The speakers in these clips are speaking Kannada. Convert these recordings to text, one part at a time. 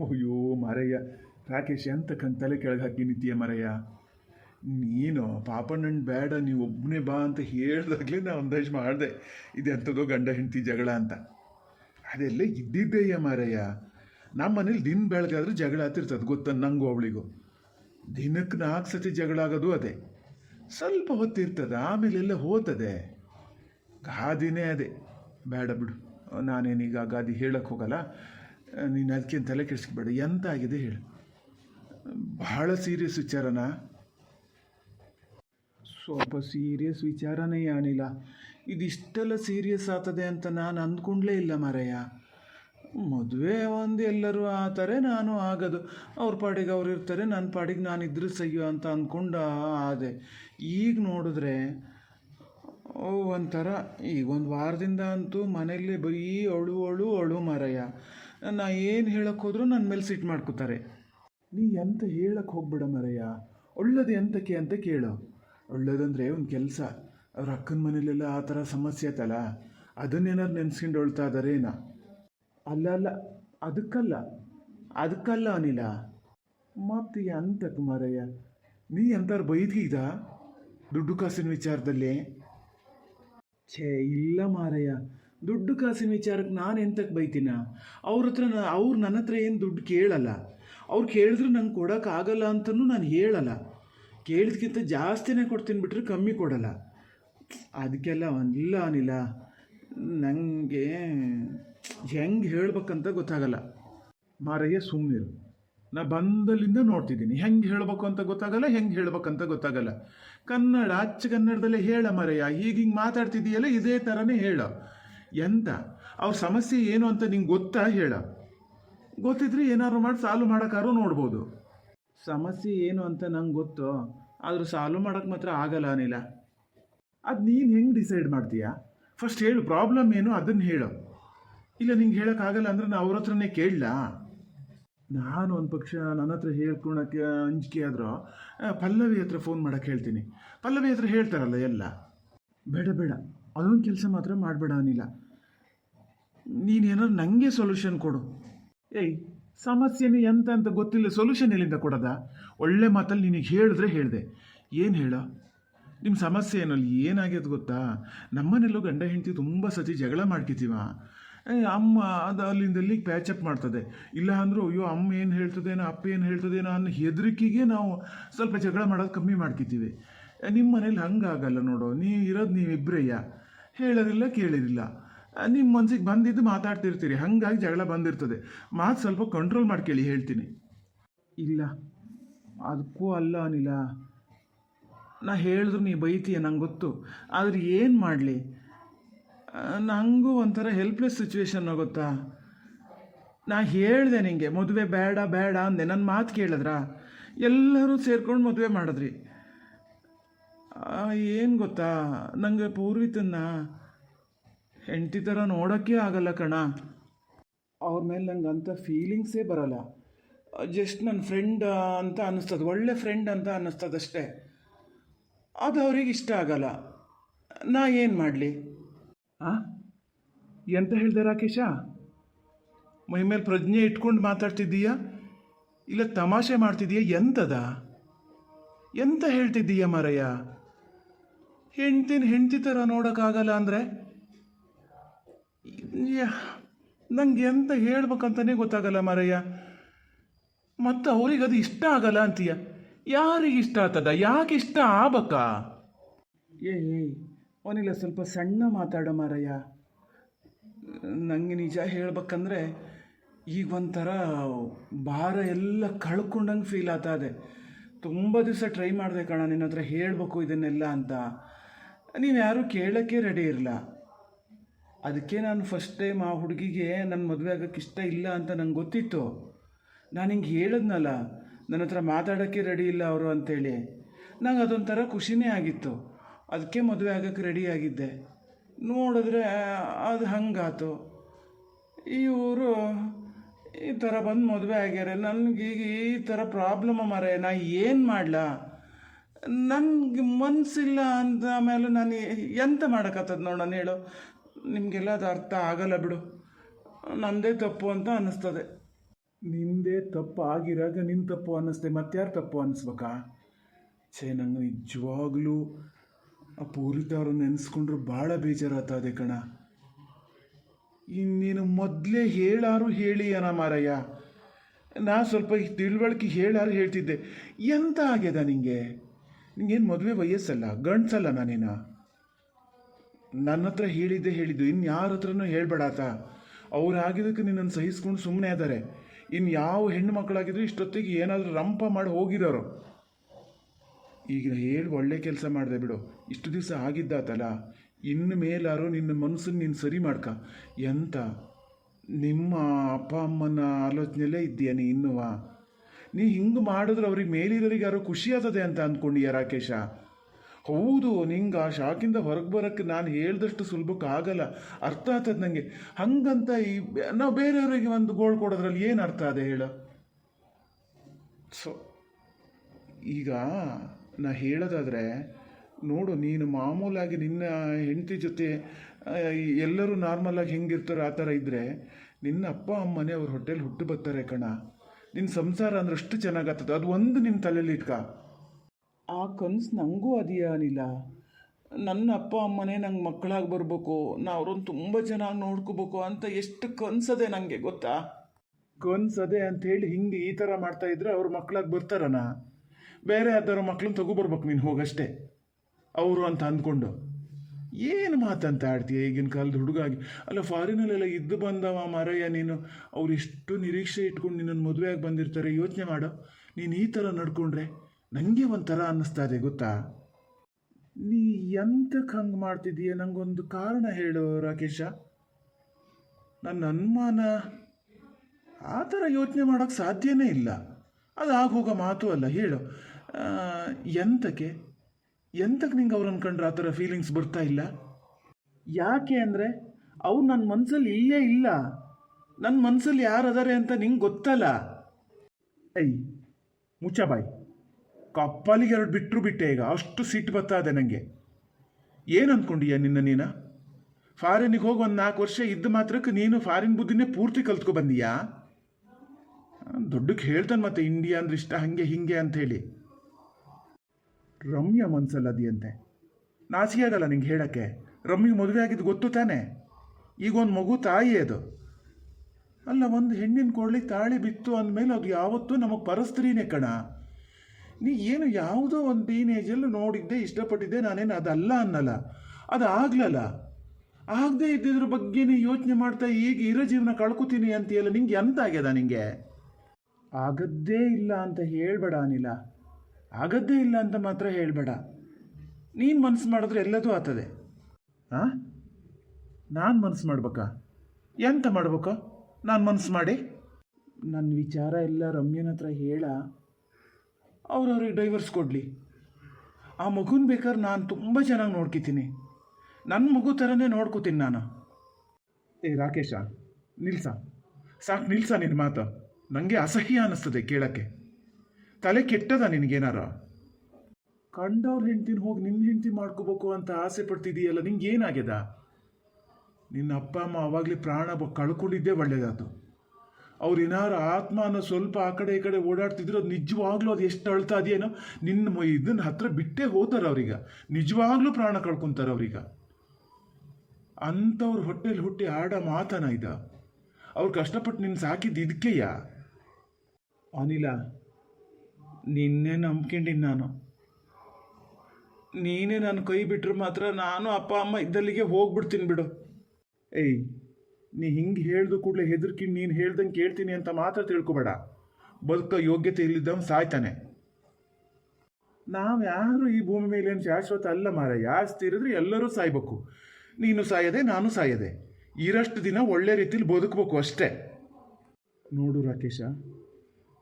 ಅಯ್ಯೋ ಮರಯ್ಯ, ರಾಕೇಶ್ ಎಂತಕ್ಕಂತ ತಲೆ ಕೆಳಗೆ ಹಾಕಿ ನಿಂತೀಯ ಮರಯ್ಯ? ನೀನು ಪಾಪಣ್ಣನ ಬೇಡ, ನೀವು ಒಬ್ಬನೇ ಬಾ ಅಂತ ಹೇಳ್ದಾಗಲೇ ನಾ ಅಂದಾಜು ಮಾಡಿದೆ. ಇದೆಂಥದೋ ಗಂಡ ಹೆಂಡತಿ ಜಗಳ ಅಂತ. ಅದೆಲ್ಲ ಇದ್ದಿದ್ದೇಯ ಮಾರಯ್ಯ? ನಮ್ಮ ಮನೇಲಿ ದಿನ ಬೆಳಗಾದ್ರೆ ಜಗಳ ಆಗ್ತಿರ್ತದೆ ಗೊತ್ತ ನಂಗೂ ಅವಳಿಗೂ. ದಿನಕ್ಕೆ ನಾಲ್ಕು ಸತಿ ಜಗಳ ಆಗೋದು ಅದೇ. ಸ್ವಲ್ಪ ಹೊತ್ತಿರ್ತದೆ ಆಮೇಲೆಲ್ಲ ಹೋತದೆ. ಗಾದಿನೇ ಅದೇ. ಬೇಡ ಬಿಡು, ನಾನೇನೀಗ ಗಾದಿ ಹೇಳಕ್ಕೆ ಹೋಗಲ್ಲ. ನೀನು ಅದಕ್ಕೆ ತಲೆ ಕೆಡಿಸ್ಬೇಡ. ಎಂತ ಆಗಿದೆ ಹೇಳು. ಬಹಳ ಸೀರಿಯಸ್ ವಿಚಾರನ? ಸ್ವಲ್ಪ ಸೀರಿಯಸ್ ವಿಚಾರನೇ ಏನಿಲ್ಲ ಇದಿಷ್ಟೆಲ್ಲ ಸೀರಿಯಸ್ ಆಗ್ತದೆ ಅಂತ ನಾನು ಅಂದ್ಕೊಂಡ್ಲೇ ಇಲ್ಲ ಮಾರಯ್ಯ. ಮದುವೆ ಒಂದು ಎಲ್ಲರೂ ಆತಾರೆ, ನಾನು ಆಗೋದು. ಅವ್ರ ಪಾಡಿಗೆ ಅವ್ರು ಇರ್ತಾರೆ ನನ್ನ ಪಾಡಿಗೆ ನಾನು ಇದ್ರೆ ಸಯ್ಯೋ ಅಂತ ಅಂದ್ಕೊಂಡು ಆದೆ. ಈಗ ನೋಡಿದ್ರೆ ಒಂಥರ, ಈಗ ಒಂದು ವಾರದಿಂದ ಅಂತೂ ಮನೆಯಲ್ಲಿ ಬರೀ ಅಳು ಅಳು ಅಳು ಮಾರಯ್ಯ. ನಾ ಏನು ಹೇಳಕ್ಕೆ ಹೋದರೂ ನನ್ನ ಮೇಲೆ ಸಿಟ್ಟು ಮಾಡ್ಕೋತಾರೆ. ನೀ ಎಂತ ಹೇಳಕ್ಕೆ ಹೋಗ್ಬೇಡ ಮರಯ್ಯ. ಒಳ್ಳೇದು ಎಂತಕ್ಕೆ ಅಂತ ಕೇಳು. ಒಳ್ಳೇದಂದರೆ ಒಂದು ಕೆಲಸ. ಅವ್ರ ಅಕ್ಕನ ಮನೇಲೆಲ್ಲ ಆ ಥರ ಸಮಸ್ಯೆ ಆಯ್ತಲ್ಲ, ಅದನ್ನೇನಾದ್ರು ನೆನ್ಸ್ಕೊಂಡು ಹೊಳ್ತಾ ಏನ? ಅಲ್ಲ ಅಲ್ಲ, ಅದಕ್ಕಲ್ಲ. ಅದಕ್ಕಲ್ಲ ಅನಿಲ. ಮತ್ತೆ ಎಂತಕ್ಕೆ ಮರಯ್ಯ? ನೀ ಎಂತಾರು ಬೈದಿದ ದುಡ್ಡು ಕಾಸಿನ ವಿಚಾರದಲ್ಲಿ? ಛೇ, ಇಲ್ಲ ಮಾರಯ್ಯ. ದುಡ್ಡು ಕಾಸಿನ ವಿಚಾರಕ್ಕೆ ನಾನು ಎಂತಕ್ಕೆ ಬೈತೀನ? ಅವ್ರ ಹತ್ರ ಅವ್ರು ನನ್ನ ಹತ್ರ ಏನು ದುಡ್ಡು ಕೇಳಲ್ಲ. ಅವ್ರು ಕೇಳಿದ್ರೆ ನಂಗೆ ಕೊಡೋಕ್ಕಾಗಲ್ಲ ಅಂತಲೂ ನಾನು ಹೇಳಲ್ಲ. ಕೇಳಿದ್ಕಿಂತ ಜಾಸ್ತಿನೇ ಕೊಡ್ತೀನಿ ಬಿಟ್ಟರೆ ಕಮ್ಮಿ ಕೊಡಲ್ಲ. ಅದಕ್ಕೆಲ್ಲ ಅವನಿಲ್ಲ ಅನಿಲ್ಲ ನನಗೆ ಹೆಂಗೆ ಹೇಳ್ಬೇಕಂತ ಗೊತ್ತಾಗಲ್ಲ. ಮಾರಯ್ಯ ಸುಮ್ಮನಿರು ನಾ ಬಂದಲ್ಲಿಂದ ನೋಡ್ತಿದ್ದೀನಿ. ಹೆಂಗೆ ಹೇಳಬೇಕು ಅಂತ ಗೊತ್ತಾಗಲ್ಲ, ಹೆಂಗೆ ಹೇಳ್ಬೇಕಂತ ಗೊತ್ತಾಗಲ್ಲ. ಕನ್ನಡ, ಅಚ್ಚ ಕನ್ನಡದಲ್ಲೇ ಹೇಳ ಮರಯ್ಯ. ಈಗ ಹಿಂಗೆ ಮಾತಾಡ್ತಿದ್ದೀಯಲ್ಲ, ಇದೇ ಥರನೇ ಹೇಳ. ಎಂತ ಅವ್ರ ಸಮಸ್ಯೆ ಏನು ಅಂತ ನಿಂಗೆ ಗೊತ್ತಾ ಹೇಳ. ಗೊತ್ತಿದ್ರೆ ಏನಾದ್ರು ಮಾಡಿ ಸಾಲ್ವ್ ಮಾಡೋಕ್ಕಾರು ನೋಡ್ಬೋದು. ಸಮಸ್ಯೆ ಏನು ಅಂತ ನಂಗೆ ಗೊತ್ತು, ಆದರೂ ಸಾಲ್ವ್ ಮಾಡೋಕ್ಕೆ ಮಾತ್ರ ಆಗಲ್ಲ ಅನಿಲ್ಲ ಅದು ನೀನು ಹೆಂಗೆ ಡಿಸೈಡ್ ಮಾಡ್ತೀಯಾ? ಫಸ್ಟ್ ಹೇಳು, ಪ್ರಾಬ್ಲಮ್ ಏನು ಅದನ್ನು ಹೇಳು. ಇಲ್ಲ, ನಿಂಗೆ ಹೇಳೋಕ್ಕಾಗಲ್ಲ ಅಂದ್ರೆ ನಾನು ಅವ್ರ ಹತ್ರನೇ ಕೇಳಲಾ? ನಾನು ಒಂದು ಪಕ್ಷ ನನ್ನ ಹತ್ರ ಹೇಳ್ಕೊಳಕ್ಕೆ ಅಂಜಿಕೆ ಆದರೂ ಪಲ್ಲವಿ ಹತ್ರ ಫೋನ್ ಮಾಡೋಕ್ಕೆ ಹೇಳ್ತೀನಿ. ಪಲ್ಲವಿ ಹತ್ರ ಹೇಳ್ತಾರಲ್ಲ ಎಲ್ಲ. ಬೇಡ ಬೇಡ. ಅದೊಂದು ಕೆಲಸ ಮಾತ್ರ ಮಾಡಬೇಡ ಅನಿಲ್ಲ ನೀನೇನಾದ್ರು ನನಗೆ ಸೊಲ್ಯೂಷನ್ ಕೊಡು. ಏಯ್, ಸಮಸ್ಯೆನೇ ಎಂತ ಅಂತ ಗೊತ್ತಿಲ್ಲ ಸೊಲ್ಯೂಷನ್ ಎಲ್ಲಿಂದ ಕೊಡೋದ? ಒಳ್ಳೆ ಮಾತಲ್ಲಿ ನಿನಗೆ ಹೇಳಿದ್ರೆ ಹೇಳಿದೆ. ಏನು ಹೇಳ? ನಿಮ್ಮ ಸಮಸ್ಯೆ ಏನಲ್ಲಿ? ಏನಾಗ್ಯದ ಗೊತ್ತಾ? ನಮ್ಮನೆಲ್ಲೋ ಗಂಡ ಹೆಂಡತಿ ತುಂಬ ಸತಿ ಜಗಳ ಮಾಡ್ಕಿತೀವ. ಅಮ್ಮ ಅದು ಅಲ್ಲಿಂದ ಅಲ್ಲಿಗೆ ಪ್ಯಾಚಪ್ ಮಾಡ್ತದೆ. ಇಲ್ಲ ಅಂದರೂ, ಅಯ್ಯೋ, ಅಮ್ಮ ಏನು ಹೇಳ್ತದೇನೋ, ಅಪ್ಪ ಏನು ಹೇಳ್ತದೇನೋ ಅನ್ನೋ ಹೆದರಿಕೆಗೆ ನಾವು ಸ್ವಲ್ಪ ಜಗಳ ಮಾಡೋದು ಕಮ್ಮಿ ಮಾಡ್ಕಿತೀವಿ. ನಿಮ್ಮ ಮನೇಲಿ ಹಂಗಾಗಲ್ಲ ನೋಡು. ನೀವು ಇರೋದು ನೀವಿಬ್ಬರಯ್ಯ ಹೇಳೋದಿಲ್ಲ ಕೇಳಿರಿಲ್ಲ ನಿಮ್ಮ ಮನ್ಸಿಗೆ ಬಂದಿದ್ದು ಮಾತಾಡ್ತಿರ್ತೀರಿ, ಹಾಗಾಗಿ ಜಗಳ ಬಂದಿರ್ತದೆ. ಮಾತು ಸ್ವಲ್ಪ ಕಂಟ್ರೋಲ್ ಮಾಡ್ಕೇಳಿ ಹೇಳ್ತೀನಿ. ಇಲ್ಲ ಅದಕ್ಕೂ ಅಲ್ಲ ಅನಿಲ. ನಾ ಹೇಳಿದ್ರು ನೀ ಬೈತೀಯ ನಂಗೆ ಗೊತ್ತು. ಆದರೆ ಏನು ಮಾಡಲಿ? ನನಗೂ ಒಂಥರ ಹೆಲ್ಪ್ಲೆಸ್ ಸಿಚುವೇಶನ್ ಗೊತ್ತಾ? ನಾ ಹೇಳಿದೆ ನಿಂಗೆ, ಮದುವೆ ಬೇಡ ಬೇಡ ಅಂದೆ. ನನ್ನ ಮಾತು ಕೇಳಿದ್ರ? ಎಲ್ಲರೂ ಸೇರ್ಕೊಂಡು ಮದುವೆ ಮಾಡಿದ್ರಿ. ಏನು ಗೊತ್ತಾ? ನನಗೆ ಪೂರ್ವಿತನ್ನ ಹೆಂಡತಿ ಥರ ನೋಡೋಕ್ಕೆ ಆಗಲ್ಲ ಕಣ. ಅವ್ರ ಮೇಲೆ ನಂಗೆ ಅಂಥ ಫೀಲಿಂಗ್ಸೇ ಬರಲ್ಲ. ಜಸ್ಟ್ ನನ್ನ ಫ್ರೆಂಡ್ ಅಂತ ಅನ್ನಿಸ್ತದೆ. ಒಳ್ಳೆ ಫ್ರೆಂಡ್ ಅಂತ ಅನ್ನಿಸ್ತದಷ್ಟೇ ಅದು ಅವ್ರಿಗೆ ಇಷ್ಟ ಆಗಲ್ಲ. ನಾ ಏನು ಮಾಡಲಿ? ಆ? ಎಂತ ಹೇಳಿದೆ ರಾಕೇಶ? ಮೈ ಮೇಲೆ ಪ್ರಜ್ಞೆ ಇಟ್ಕೊಂಡು ಮಾತಾಡ್ತಿದ್ದೀಯಾ? ಇಲ್ಲ ತಮಾಷೆ ಮಾಡ್ತಿದ್ದೀಯಾ? ಎಂತದ? ಎಂತ ಹೇಳ್ತಿದ್ದೀಯ ಮರಯ್ಯ? ಹೆಂಡ್ತಿನ ಹೆಂಡ್ತಿ ಥರ ನೋಡೋಕ್ಕಾಗಲ್ಲ ಅಂದರೆ? ನಂಗೆ ಎಂತ ಹೇಳ್ಬೇಕಂತಲೇ ಗೊತ್ತಾಗಲ್ಲ ಮಾರಯ್ಯ. ಮತ್ತು ಅವ್ರಿಗೆ ಅದು ಇಷ್ಟ ಆಗಲ್ಲ ಅಂತೀಯ? ಯಾರಿಗೆ ಇಷ್ಟ ಆಗ್ತದ? ಯಾಕೆ ಇಷ್ಟ ಆಗ್ಬೇಕಾ? ಏಯ್ ಅವನಿಲ್ಲ ಸ್ವಲ್ಪ ಸಣ್ಣ ಮಾತಾಡೋ ಮಾರಯ್ಯ. ನನಗೆ ನಿಜ ಹೇಳ್ಬೇಕಂದ್ರೆ ಈಗ ಒಂಥರ ಭಾರ ಎಲ್ಲ ಕಳ್ಕೊಂಡಂಗೆ ಫೀಲ್ ಆಗ್ತಾ ಇದೆ. ತುಂಬ ದಿವಸ ಟ್ರೈ ಮಾಡಿದೆ ಕಣ ನಿನ್ನ ಹತ್ರ ಹೇಳಬೇಕು ಇದನ್ನೆಲ್ಲ ಅಂತ. ನೀವು ಯಾರೂ ಕೇಳೋಕ್ಕೆ ರೆಡಿ ಇರಲ್ಲ ಅದಕ್ಕೆ ನಾನು ಫಸ್ಟ್ ಟೈಮ್ ಆ ಹುಡುಗಿಗೆ ನನ್ನ ಮದುವೆ ಆಗೋಕ್ಕೆ ಇಷ್ಟ ಇಲ್ಲ ಅಂತ ನಂಗೆ ಗೊತ್ತಿತ್ತು. ನಾನು ಹಿಂಗೆ ಹೇಳಿದ್ನಲ್ಲ ನನ್ನ ಹತ್ರ ಮಾತಾಡೋಕ್ಕೆ ರೆಡಿ ಇಲ್ಲ ಅವರು ಅಂತೇಳಿ. ನಂಗೆ ಅದೊಂಥರ ಖುಷಿನೇ ಆಗಿತ್ತು. ಅದಕ್ಕೆ ಮದುವೆ ಆಗೋಕ್ಕೆ ರೆಡಿ ಆಗಿದ್ದೆ. ನೋಡಿದ್ರೆ ಅದು ಹಂಗಾತು. ಇವರು ಈ ಥರ ಬಂದು ಮದುವೆ ಆಗ್ಯಾರೆ ನನಗೀಗ ಈ ಥರ ಪ್ರಾಬ್ಲಮ್ ಮಾರೆ, ನಾ ಏನು ಮಾಡಲ? ನನಗೆ ಮನಸ್ಸಿಲ್ಲ ಅಂತ ಆಮೇಲೆ ನಾನು ಎಂತ ಮಾಡೋಕ್ಕತ್ತದ ನೋಡೋಣ ಹೇಳು. ನಿಮಗೆಲ್ಲ ಅದು ಅರ್ಥ ಆಗಲ್ಲ ಬಿಡು. ನಂದೇ ತಪ್ಪು ಅಂತ ಅನ್ನಿಸ್ತದೆ. ನಿಂದೇ ತಪ್ಪು ಆಗಿರಾಗ ನಿನ್ನ ತಪ್ಪು ಅನ್ನಿಸ್ದೆ ಮತ್ತಾರು ತಪ್ಪು ಅನ್ನಿಸ್ಬೇಕಾ? ಛೇ, ನಂಗೆ ನಿಜವಾಗ್ಲೂ ಆ ಪೂರಿತವ್ರು ನೆನೆಸ್ಕೊಂಡ್ರು ಭಾಳ ಬೇಜಾರಾಗ್ತದೆ ಕಣ. ಇನ್ನೇನು ಮೊದಲೇ ಹೇಳಾರು ಹೇಳಿ ಅನ ಮಾರಯ್ಯ. ನಾ ಸ್ವಲ್ಪ ತಿಳುವಳಿಕೆ ಹೇಳಾರು ಹೇಳ್ತಿದ್ದೆ. ಎಂತ ಆಗ್ಯದ ನಿಂಗೆ? ನಿಂಗೇನು ಮದುವೆ ವಯಸ್ಸಲ್ಲ, ಗಂಡ್ಸಲ್ಲ ನಾನೇನ? ನನ್ನ ಹತ್ರ ಹೇಳಿದ್ದೆ ಹೇಳಿದ್ದು ಇನ್ನು ಯಾರ ಹತ್ರನೂ ಹೇಳ್ಬೇಡಾತ. ಅವ್ರು ಆಗಿದ್ದಕ್ಕೆ ನಿನ್ನನ್ನು ಸಹಿಸ್ಕೊಂಡು ಸುಮ್ಮನೆ ಇದ್ದಾರೆ ಇನ್ನು ಯಾವ ಹೆಣ್ಣು ಮಕ್ಕಳಾಗಿದ್ರು ಇಷ್ಟೊತ್ತಿಗೆ ಏನಾದರೂ ರಂಪ ಮಾಡಿ ಹೋಗಿರೋರು. ಈಗ ಹೇಳಿ ಒಳ್ಳೆ ಕೆಲಸ ಮಾಡಿದೆ ಬಿಡು. ಇಷ್ಟು ದಿವಸ ಆಗಿದ್ದಾತಲ್ಲ. ಇನ್ನು ಮೇಲಾರು ನಿನ್ನ ಮನಸ್ಸನ್ನು ನೀನು ಸರಿ ಮಾಡ್ಕ. ಎಂತ? ನಿಮ್ಮ ಅಪ್ಪ ಅಮ್ಮನ ಆಲೋಚನೆಯಲ್ಲೇ ಇದ್ದೀಯ ನೀ ಇನ್ನುವ? ನೀ ಹಿಂಗೆ ಮಾಡಿದ್ರೆ ಅವ್ರಿಗೆ ಮೇಲಿರೋರಿಗೆ ಯಾರೋ ಖುಷಿ ಆಗ್ತದೆ ಅಂತ ಅಂದ್ಕೊಂಡಿಯ ರಾಕೇಶ? ಹೌದು, ನಿಂಗೆ ಆ ಶಾಕಿಂದ ಹೊರಗೆ ಬರೋಕ್ಕೆ ನಾನು ಹೇಳ್ದಷ್ಟು ಸುಲಭಕ್ಕೆ ಆಗಲ್ಲ. ಅರ್ಥ ಆಗ್ತದೆ ನನಗೆ ಹಂಗಂತ ಈ ನಾವು ಬೇರೆಯವರಿಗೆ ಒಂದು ಗೋಳು ಕೊಡೋದ್ರಲ್ಲಿ ಏನು ಅರ್ಥ ಅದೇ ಹೇಳು? ಸೊ, ಈಗ ನಾ ಹೇಳೋದಾದರೆ, ನೋಡು, ನೀನು ಮಾಮೂಲಾಗಿ ನಿನ್ನ ಹೆಂಡತಿ ಜೊತೆ ಎಲ್ಲರೂ ನಾರ್ಮಲಾಗಿ ಹೆಂಗಿರ್ತಾರೋ ಆ ಥರ ಇದ್ದರೆ ನಿನ್ನ ಅಪ್ಪ, ಅಮ್ಮನೇ ಅವ್ರ ಹೊಟ್ಟೆಲಿ ಹುಟ್ಟು ಬರ್ತಾರೆ ಕಣ. ನಿನ್ನ ಸಂಸಾರ ಅಂದ್ರೆ ಅಷ್ಟು ಚೆನ್ನಾಗತ್ತದ ಅದು ಒಂದು ನಿನ್ನ ತಲೆಯಲ್ಲಿ ಇಟ್ಕ. ಆ ಕನಸು ನನಗೂ ಅದೆಯಾ ಅನಿಲ. ನನ್ನ ಅಪ್ಪ ಅಮ್ಮನೇ ನಂಗೆ ಮಕ್ಕಳಾಗಿ ಬರಬೇಕು, ನಾ ಅವ್ರನ್ನ ತುಂಬ ಚೆನ್ನಾಗಿ ನೋಡ್ಕೋಬೇಕು ಅಂತ ಎಷ್ಟು ಕನ್ಸದೆ ನನಗೆ ಗೊತ್ತಾ? ಕನ್ಸದೆ ಅಂಥೇಳಿ ಹಿಂಗೆ ಈ ಥರ ಮಾಡ್ತಾ ಇದ್ರೆ ಅವ್ರ ಮಕ್ಕಳಾಗಿ ಬರ್ತಾರನ? ಬೇರೆ ಯಾವ್ದಾರ ಮಕ್ಳನ್ನ ತಗೊಬರ್ಬೇಕು ನೀನು ಹೋಗಷ್ಟೇ, ಅವರು ಅಂತ ಅಂದ್ಕೊಂಡು. ಏನು ಮಾತಂತ ಆಡ್ತೀಯ ಈಗಿನ ಕಾಲದ ಹುಡುಗಾಗಿ? ಅಲ್ಲ, ಫಾರಿನಲ್ಲೆಲ್ಲ ಇದ್ದು ಬಂದವ ಮರಯ್ಯ ನೀನು, ಅವ್ರು ಎಷ್ಟು ನಿರೀಕ್ಷೆ ಇಟ್ಕೊಂಡು ನಿನ್ನನ್ನು ಮದುವೆಯಾಗಿ ಬಂದಿರ್ತಾರೆ, ಯೋಚನೆ ಮಾಡು. ನೀನು ಈ ಥರ ನಡ್ಕೊಂಡ್ರೆ ನನಗೆ ಒಂಥರ ಅನ್ನಿಸ್ತಾ ಇದೆ, ಗೊತ್ತಾ? ನೀ ಎಂತಕ್ಕೆ ಹಂಗೆ ಮಾಡ್ತಿದ್ದೀಯ? ನಂಗೊಂದು ಕಾರಣ ಹೇಳು, ರಾಕೇಶ. ನನ್ನ ಅನುಮಾನ, ಆ ಥರ ಯೋಚನೆ ಮಾಡೋಕ್ಕೆ ಸಾಧ್ಯನೇ ಇಲ್ಲ. ಅದು ಆಗೋಗೋ ಮಾತು ಅಲ್ಲ, ಹೇಳು. ಎಂತಕ್ಕೆ? ಎಂತಕ್ಕೆ ನಿಂಗೆ ಅವ್ರನ್ನ ಕಂಡ್ರೆ ಆ ಥರ ಫೀಲಿಂಗ್ಸ್ ಬರ್ತಾ ಇಲ್ಲ? ಯಾಕೆ ಅಂದರೆ, ಅವ್ರು ನನ್ನ ಮನಸ್ಸಲ್ಲಿ ಇಲ್ಲೇ ಇಲ್ಲ. ನನ್ನ ಮನಸ್ಸಲ್ಲಿ ಯಾರು ಅದಾರೆ ಅಂತ ನಿಂಗೆ ಗೊತ್ತಲ್ಲ. ಐ ಮುಚ್ಚಬಾಯ್ ಕಪ್ಪಲಿಗೆ ಎರಡು ಬಿಟ್ಟರು ಬಿಟ್ಟೆ ಈಗ. ಅಷ್ಟು ಸಿಟ್ಟು ಬರ್ತಾ ಇದೆ ನನಗೆ ಏನು ಅಂದ್ಕೊಂಡಿಯ ನಿನ್ನ ನೀನು? ಫಾರಿನಿಗೆ ಹೋಗಿ ಒಂದು ನಾಲ್ಕು ವರ್ಷ ಇದ್ದ ಮಾತ್ರಕ್ಕೆ ನೀನು ಫಾರಿನ್ ಬುದ್ಧಿನೇ ಪೂರ್ತಿ ಕಲ್ತ್ಕೊ ಬಂದೀಯಾ? ದೊಡ್ಡಕ್ಕೆ ಹೇಳ್ತಾನೆ ಮತ್ತೆ ಇಂಡಿಯಾ ಅಂದ್ರೆ ಇಷ್ಟ, ಹಾಗೆ ಹಿಂಗೆ ಅಂತ ಹೇಳಿ. ರಮ್ಯ ಮನ್ಸಲ್ಲಿ ಅದಿಯಂತೆ ನಾಚಿಕೆ ಆಗಲ್ಲ ನಿಂಗೆ ಹೇಳಕ್ಕೆ? ರಮ್ಯಗೆ ಮದುವೆ ಆಗಿದ್ದು ಗೊತ್ತು ತಾನೆ? ಈಗ ಒಂದು ಮಗು ತಾಯಿ ಅದು. ಅಲ್ಲ, ಒಂದು ಹೆಣ್ಣಿನ ಕೊಡ್ಲಿಕ್ಕೆ ತಾಳಿ ಬಿತ್ತು ಅಂದಮೇಲೆ ಅದು ಯಾವತ್ತೂ ನಮಗೆ ಪರಸ್ತ್ರೀನೇ ಕಣ. ನೀ ಏನು ಯಾವುದೋ ಒಂದು ಟೀನೇಜಲ್ಲಿ ನೋಡಿದ್ದೆ, ಇಷ್ಟಪಟ್ಟಿದ್ದೆ, ನಾನೇನು ಅದಲ್ಲ ಅನ್ನಲ್ಲ. ಅದು ಆಗ್ಲಲ್ಲ ಆಗದೆ ಇದ್ದಿದ್ರ ಬಗ್ಗೆ ನೀ ಯೋಚನೆ ಮಾಡ್ತಾ ಈಗ ಇರೋ ಜೀವನ ಕಳ್ಕೊತೀನಿ ಅಂತೀಯಲ್ಲ, ನಿಂಗೆ ಎಂತ ಆಗ್ಯದ ನಿಂಗೆ? ಆಗದ್ದೇ ಇಲ್ಲ ಅಂತ ಹೇಳ್ಬೇಡ ಅನಿಲ. ಆಗದ್ದೇ ಇಲ್ಲ ಅಂತ ಮಾತ್ರ ಹೇಳಬೇಡ. ನೀನು ಮನಸ್ಸು ಮಾಡಿದ್ರೆ ಎಲ್ಲದೂ ಆಗ್ತದೆ. ಹಾಂ ನಾನು ಮನಸ್ಸು ಮಾಡ್ಬೇಕಾ? ಎಂತ ಮಾಡ್ಬೇಕು? ನಾನು ಮನಸ್ಸು ಮಾಡಿ? ನನ್ನ ವಿಚಾರ ಎಲ್ಲ ರಮ್ಯನ ಹತ್ರ ಹೇಳ. ಅವ್ರವ್ರಿಗೆ ಡೈವರ್ಸ್ ಕೊಡಲಿ. ಆ ಮಗುನ ಬೇಕಾದ್ರೆ ನಾನು ತುಂಬ ಚೆನ್ನಾಗಿ ನೋಡ್ಕೊತೀನಿ. ನನ್ನ ಮಗು ಥರನೇ ನೋಡ್ಕೋತೀನಿ ನಾನು. ಏ, ರಾಕೇಶ, ನಿಲ್ಸ. ಸಾಕು ನಿಲ್ಸ ನಿನ್ನ ಮಾತು. ನನಗೆ ಅಸಹ್ಯ ಅನ್ನಿಸ್ತದೆ ಕೇಳೋಕ್ಕೆ. ತಲೆ ಕೆಟ್ಟದ ನಿನಗೇನಾರ? ಕಂಡವ್ರ ಹೆಂಡ್ತಿನ ಹೋಗಿ ನಿನ್ನ ಹೆಂಡ್ತಿ ಮಾಡ್ಕೋಬೇಕು ಅಂತ ಆಸೆ ಪಡ್ತಿದೀಯಲ್ಲ ನಿಂಗೆ ಏನಾಗ್ಯದ ನಿನ್ನ ಅಪ್ಪ, ಅಮ್ಮ ಅವಾಗಲೇ ಪ್ರಾಣ ಕಳ್ಕೊಂಡಿದ್ದೇ ಒಳ್ಳೇದಾತು. ಅವ್ರು ಏನಾದ್ರು ಆತ್ಮನ ಸ್ವಲ್ಪ ಆ ಕಡೆ ಈ ಕಡೆ ಓಡಾಡ್ತಿದ್ರು, ಅದು ನಿಜವಾಗ್ಲೂ ಅದು ಎಷ್ಟು ಅಳ್ತಾ ಇದೆಯೇನೋ, ನಿನ್ನ ಇದನ್ನ ಹತ್ರ ಬಿಟ್ಟೇ ಹೋತಾರೆ ಅವ್ರೀಗ. ನಿಜವಾಗ್ಲೂ ಪ್ರಾಣ ಕಳ್ಕೊತಾರೆ ಅವ್ರೀಗ. ಅಂಥವ್ರ ಹೊಟ್ಟೆಲಿ ಹುಟ್ಟಿ ಆಡ ಮಾತನ ಇದ. ಅವ್ರು ಕಷ್ಟಪಟ್ಟು ನಿನ್ನ ಸಾಕಿದ್ದು ಇದಕ್ಕೆಯ ಅನಿಲ, ನಿನ್ನೆ ನಂಬ್ಕೊಂಡಿನಿ ನಾನು. ನೀನೇ ನನ್ನ ಕೈ ಬಿಟ್ಟರೆ ಮಾತ್ರ ನಾನು ಅಪ್ಪ, ಅಮ್ಮ ಇದ್ದಲ್ಲಿಗೆ ಹೋಗ್ಬಿಡ್ತೀನಿ ಬಿಡು. ಏಯ್ ನೀ ಹಿಂಗೆ ಹೇಳ್ದು ಕೂಡಲೇ ಹೆದರ್ಕಿ ನೀನು ಹೇಳ್ದಂಗೆ ಕೇಳ್ತೀನಿ ಅಂತ ಮಾತ್ರ ತಿಳ್ಕೊಬೇಡ. ಬದುಕ ಯೋಗ್ಯತೆ ಇಲ್ಲಿದ್ದವನು ಸಾಯ್ತಾನೆ. ನಾವು ಯಾರು ಈ ಭೂಮಿ ಮೇಲೆ ಏನು ಶಾಶ್ವತ ಅಲ್ಲ ಮಾರ ಯಾಸ್ತಿ ಇರಿದ್ರೆ ಎಲ್ಲರೂ ಸಾಯ್ಬೇಕು. ನೀನು ಸಾಯದೆ, ನಾನು ಸಾಯದೆ. ಇರಷ್ಟು ದಿನ ಒಳ್ಳೆ ರೀತಿಲಿ ಬದುಕಬೇಕು ಅಷ್ಟೇ. ನೋಡು ರಾಕೇಶ,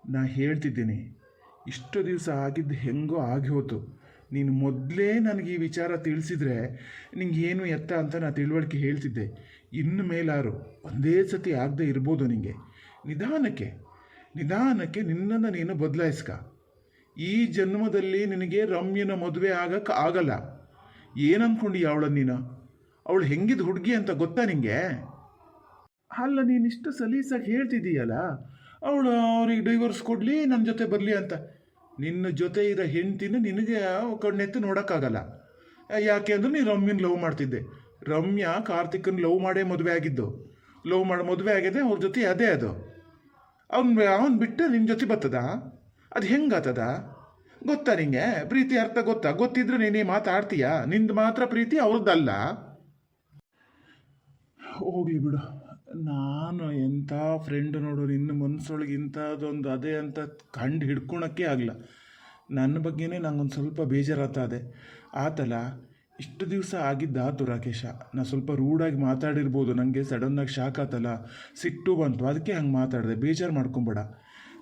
ನಾ ಹೇಳ್ತಿದ್ದೀನಿ. ಇಷ್ಟು ದಿವಸ ಆಗಿದ್ದು ಹೆಂಗೋ ಆಗಿ ಹೋತು. ನೀನು ಮೊದಲೇ ನನಗೆ ಈ ವಿಚಾರ ತಿಳಿಸಿದ್ರೆ ನಿಂಗೆ ಏನು ಎತ್ತ ಅಂತ ನಾ ತಿಳುವಳಿಕೆ ಹೇಳ್ತಿದ್ದೆ. ಇನ್ನು ಮೇಲಾರು ಒಂದೇ ಸತಿ ಆಗದೆ ಇರ್ಬೋದು ನಿನಗೆ ನಿಧಾನಕ್ಕೆ ನಿಧಾನಕ್ಕೆ ನಿನ್ನನ್ನು ನೀನು ಬದಲಾಯಿಸ್ಕ. ಈ ಜನ್ಮದಲ್ಲಿ ನಿನಗೆ ರಮ್ಯನ ಮದುವೆ ಆಗಕ್ಕೆ ಆಗಲ್ಲ. ಏನಂದ್ಕೊಂಡು ಅವಳ ನೀನು? ಅವಳು ಹೆಂಗಿದ ಹುಡುಗಿ ಅಂತ ಗೊತ್ತಾ ನಿನಗೆ ಅಲ್ಲ ನೀನಿಷ್ಟು ಸಲೀಸಾಗಿ ಹೇಳ್ತಿದ್ದೀಯಲ್ಲ, ಅವಳು ಅವ್ರಿಗೆ ಡೈವರ್ಸ್ ಕೊಡಲಿ ನನ್ನ ಜೊತೆ ಬರಲಿ ಅಂತ. ನಿನ್ನ ಜೊತೆ ಇರೋ ಹೆಂಡ್ತಿನ ನಿನಗೆ ಕಣ್ಣೆತ್ತು ನೋಡೋಕ್ಕಾಗಲ್ಲ. ಯಾಕೆ ಅಂದ್ರೆ ನೀನು ರಮ್ಯನ ಲವ್ ಮಾಡ್ತಿದ್ದೆ. ರಮ್ಯಾ ಕಾರ್ತಿಕನ್ ಲವ್ ಮಾಡೇ ಮದುವೆ ಆಗಿದ್ದು. ಲವ್ ಮಾಡಿ ಮದುವೆ ಆಗಿದೆ, ಅವ್ರ ಜೊತೆ ಅದೇ ಅದು. ಅವ್ನು ಅವನು ಬಿಟ್ಟು ನಿನ್ನ ಜೊತೆ ಬರ್ತದ ಅದು ಹೆಂಗಾತದ? ಗೊತ್ತಾ ನಿಂಗೆ? ಪ್ರೀತಿ ಅರ್ಥ ಗೊತ್ತಾ? ಗೊತ್ತಿದ್ರೆ ನೀನೇ ಮಾತಾಡ್ತೀಯಾ? ನಿಂದು ಮಾತ್ರ ಪ್ರೀತಿ ಅವ್ರದ್ದಲ್ಲ ಹೋಗ್ಲಿ ಬಿಡು. ನಾನು ಎಂಥ ಫ್ರೆಂಡ್ ನೋಡು, ನಿನ್ನ ಮನಸ್ಸೊಳಗೆ ಇಂಥದ್ದೊಂದು ಅದೇ ಅಂತ ಕಂಡು ಹಿಡ್ಕೊಳಕ್ಕೆ ಆಗಲ್ಲ ನನ್ನ ಬಗ್ಗೆನೇ ನಂಗೊಂದು ಸ್ವಲ್ಪ ಬೇಜಾರಾಗ್ತದೆ ಆತಲ್ಲ ಇಷ್ಟು ದಿವಸ ಆಗಿದ್ದಾತು ರಾಕೇಶ ನಾನು ಸ್ವಲ್ಪ ರೂಡಾಗಿ ಮಾತಾಡಿರ್ಬೋದು ನನಗೆ ಸಡನ್ನಾಗಿ ಶಾಕ್ ಆತಲ್ಲ. ಸಿಟ್ಟು ಬಂತು, ಅದಕ್ಕೆ ಹಂಗೆ ಮಾತಾಡಿದೆ. ಬೇಜಾರು ಮಾಡ್ಕೊಂಬೇಡ.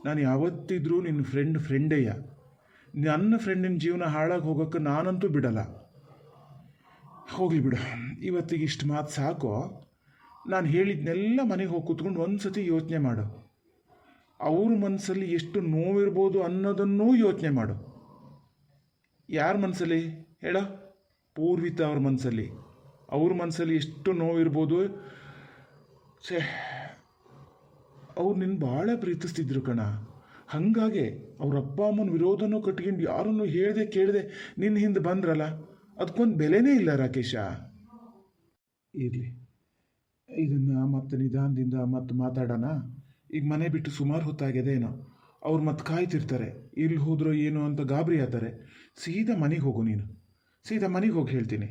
ನಾನು ಯಾವತ್ತಿದ್ರೂ ನಿನ್ನ ಫ್ರೆಂಡ್ ಫ್ರೆಂಡೇಯ ನನ್ನ ಫ್ರೆಂಡಿನ ಜೀವನ ಹಾಳಾಗಿ ಹೋಗೋಕ್ಕೆ ನಾನಂತೂ ಬಿಡಲ್ಲ. ಹೋಗಲಿ ಬಿಡು. ಇವತ್ತಿಗೆ ಇಷ್ಟು ಮಾತು ಸಾಕು. ನಾನು ಹೇಳಿದ್ನೆಲ್ಲ ಮನೆಗೆ ಹೋಗಿ ಕೂತ್ಕೊಂಡು ಒಂದು ಸತಿ ಯೋಚನೆ ಮಾಡು. ಅವ್ರ ಮನಸ್ಸಲ್ಲಿ ಎಷ್ಟು ನೋವಿರ್ಬೋದು ಅನ್ನೋದನ್ನೂ ಯೋಚನೆ ಮಾಡು. ಯಾರ ಮನಸ್ಸಲ್ಲಿ ಹೇಳ. ಪೂರ್ವಿತ ಅವ್ರ ಮನಸ್ಸಲ್ಲಿ ಅವ್ರ ಮನಸ್ಸಲ್ಲಿ ಎಷ್ಟು ನೋವಿರ್ಬೋದು. ಛೇ, ಅವ್ರು ನಿನ್ನ ಭಾಳ ಪ್ರೀತಿಸ್ತಿದ್ರು ಕಣ. ಹಾಗಾಗೆ ಅವ್ರ ಅಪ್ಪ ಅಮ್ಮನ ವಿರೋಧನೂ ಕಟ್ಕೊಂಡು ಯಾರನ್ನು ಹೇಳ್ದೆ ಕೇಳದೆ ನಿನ್ನ ಹಿಂದೆ ಬಂದ್ರಲ್ಲ ಅದಕ್ಕೊಂದು ಬೆಲೆನೇ ಇಲ್ಲ ರಾಕೇಶ. ಇರಲಿ, ಇದನ್ನು ಮತ್ತೆ ನಿಧಾನದಿಂದ ಮತ್ತೆ ಮಾತಾಡೋಣ. ಈಗ ಮನೆ ಬಿಟ್ಟು ಸುಮಾರು ಹೊತ್ತಾಗಿದೆ ಏನೋ. ಅವ್ರು ಮತ್ತೆ ಕಾಯ್ತಿರ್ತಾರೆ. ಇಲ್ಲಿ ಹೋದ್ರೋ ಏನೋ ಅಂತ ಗಾಬರಿ ಆತಾರೆ. ಸೀದಾ ಮನೆಗೆ ಹೋಗು ನೀನು. ಸೀದಾ ಮನೆಗೆ ಹೋಗಿ ಹೇಳ್ತೀನಿ.